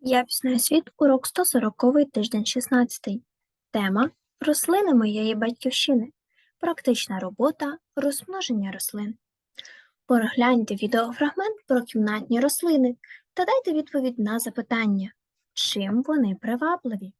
Якісний світ, урок 140, тиждень 16. Тема Рослини моєї батьківщини. Практична робота розмноження рослин. Перегляньте відеофрагмент про кімнатні рослини та дайте відповідь на запитання, чим вони привабливі.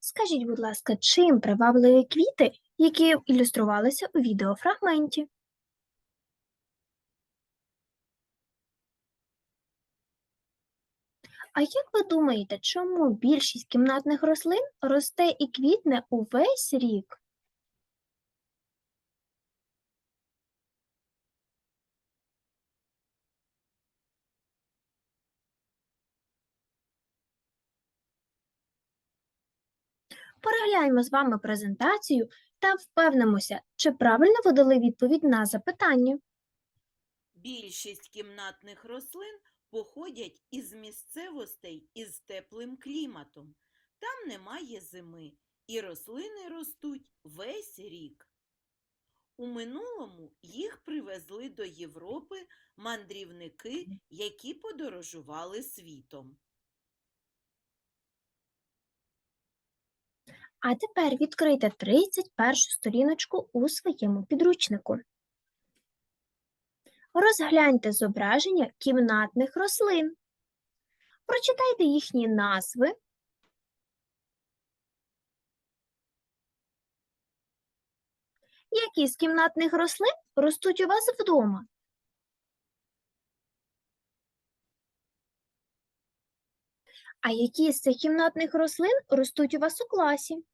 Скажіть, будь ласка, чим привабливі квіти, які ілюструвалися у відеофрагменті? А як ви думаєте, чому більшість кімнатних рослин росте і квітне увесь рік? Перегляньмо з вами презентацію та впевнимося, чи правильно ви дали відповідь на запитання. Більшість кімнатних рослин походять із місцевостей із теплим кліматом. Там немає зими, і рослини ростуть весь рік. У минулому їх привезли до Європи мандрівники, які подорожували світом. А тепер відкрийте 31 сторіночку у своєму підручнику. Розгляньте зображення кімнатних рослин. Прочитайте їхні назви. Які з кімнатних рослин ростуть у вас вдома? А які з цих кімнатних рослин ростуть у вас у класі?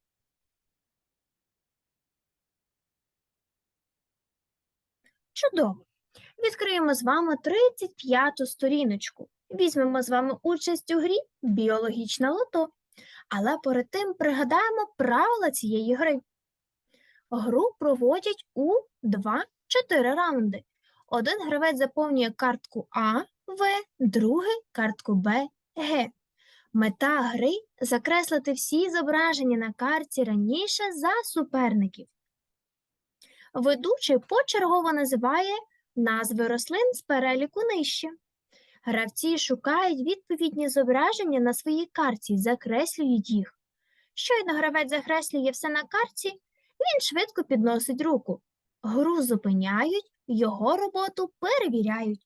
Чудово! Відкриємо з вами 35-ту сторіночку. Візьмемо з вами участь у грі Біологічне лото. Але перед тим пригадаємо правила цієї гри. Гру проводять у 2-4 раунди. Один гравець заповнює картку А, В, другий картку Б, Г. Мета гри закреслити всі зображення на карті раніше за суперників. Ведучий почергово називає назви рослин з переліку нижче. Гравці шукають відповідні зображення на своїй карті закреслюють їх. Щойно гравець закреслює все на карті, він швидко підносить руку. Гру зупиняють, його роботу перевіряють.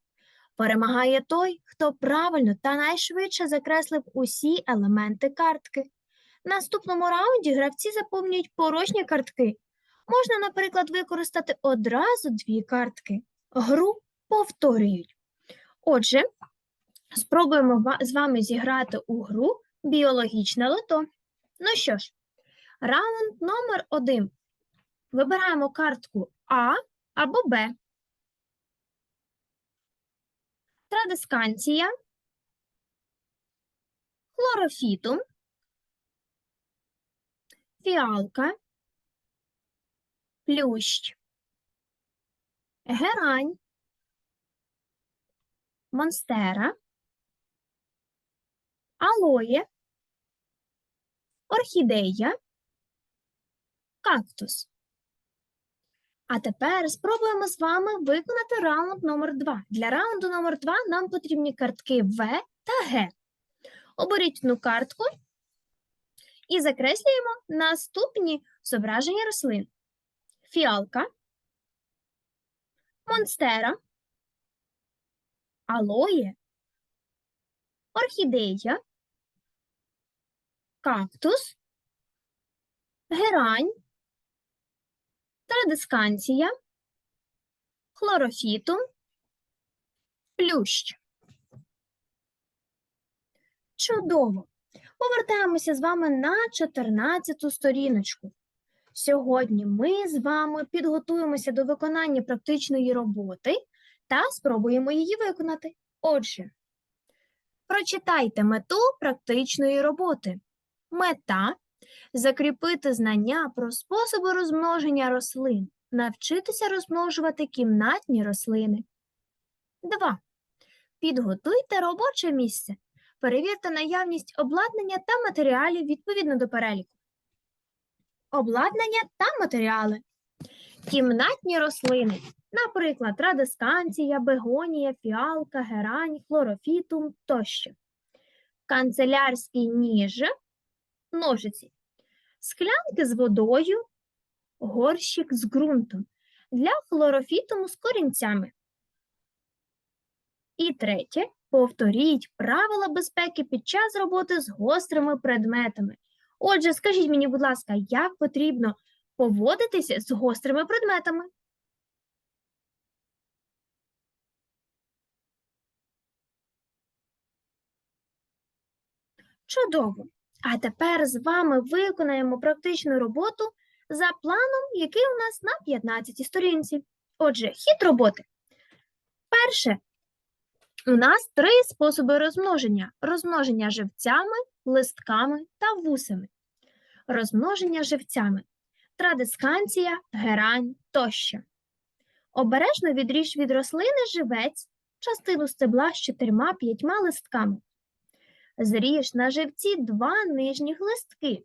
Перемагає той, хто правильно та найшвидше закреслив усі елементи картки. В наступному раунді гравці заповнюють порожні картки. Можна, наприклад, використати одразу дві картки. Гру повторюють. Отже, спробуємо з вами зіграти у гру біологічне лото. Ну що ж, раунд номер один. Вибираємо картку А або Б. Традисканція, хлорофітум, фіалка, плющ, герань, монстера, алоє, орхідея, кактус. А тепер спробуємо з вами виконати раунд номер 2. Для раунду номер 2 нам потрібні картки В та Г. Оберіть одну картку і закреслюємо наступні зображення рослин: фіалка, монстера, алоє, орхідея, кактус, герань, традисканція, хлорофітум, плющ. Чудово! Повертаємося з вами на 14 сторіночку. Сьогодні ми з вами підготуємося до виконання практичної роботи та спробуємо її виконати. Отже, прочитайте мету практичної роботи. Мета закріпити знання про способи розмноження рослин, навчитися розмножувати кімнатні рослини. 2. Підготуйте робоче місце. Перевірте наявність обладнання та матеріалів відповідно до переліку. Обладнання та матеріали. Кімнатні рослини, наприклад, радисканція, бегонія, фіалка, герань, хлорофітум тощо. Канцелярський ніж, ножиці, склянки з водою, горщик з ґрунтом для хлорофітуму з корінцями. І третє, повторіть правила безпеки під час роботи з гострими предметами. Отже, скажіть мені, будь ласка, як потрібно поводитися з гострими предметами? Чудово! А тепер з вами виконаємо практичну роботу за планом, який у нас на 15 сторінці. Отже, хід роботи. Перше, у нас три способи розмноження: розмноження живцями, листками та вусами. Розмноження живцями, традисканція, герань тощо. Обережно відріж від рослини живець, частину стебла з чотирма-п'ятьма листками. Зріж на живці два нижніх листки.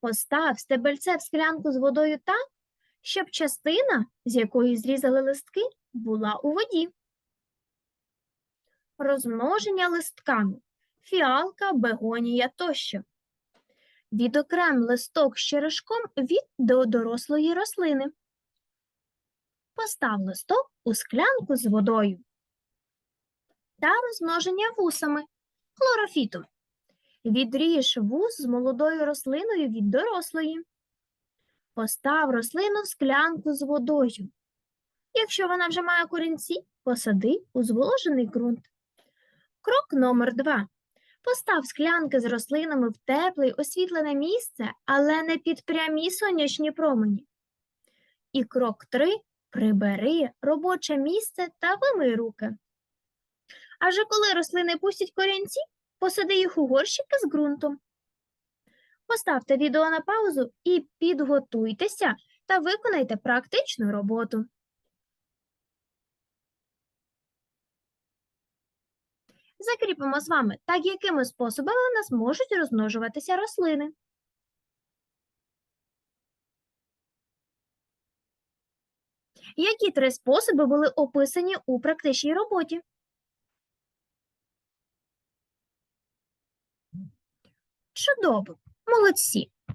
Постав стебельце в склянку з водою так, щоб частина, з якої зрізали листки, була у воді. Розмноження листками, фіалка, бегонія тощо. Відокрем листок з черешком від до дорослої рослини. Постав листок у склянку з водою. Та розмноження вусами, хлорофітом. Відріж вус з молодою рослиною від дорослої. Постав рослину в склянку з водою. Якщо вона вже має корінці, посади у зволожений ґрунт. Крок номер 2. Постав склянки з рослинами в тепле й освітлене місце, але не під прямі сонячні промені. І крок 3. Прибери робоче місце та вимий руки. Адже коли рослини пустять корінці, посади їх у горщики з ґрунтом. Поставте відео на паузу і підготуйтеся та виконайте практичну роботу. Закріпимо з вами, так якими способами у нас можуть розмножуватися рослини. Які три способи були описані у практичній роботі? Чудово, молодці.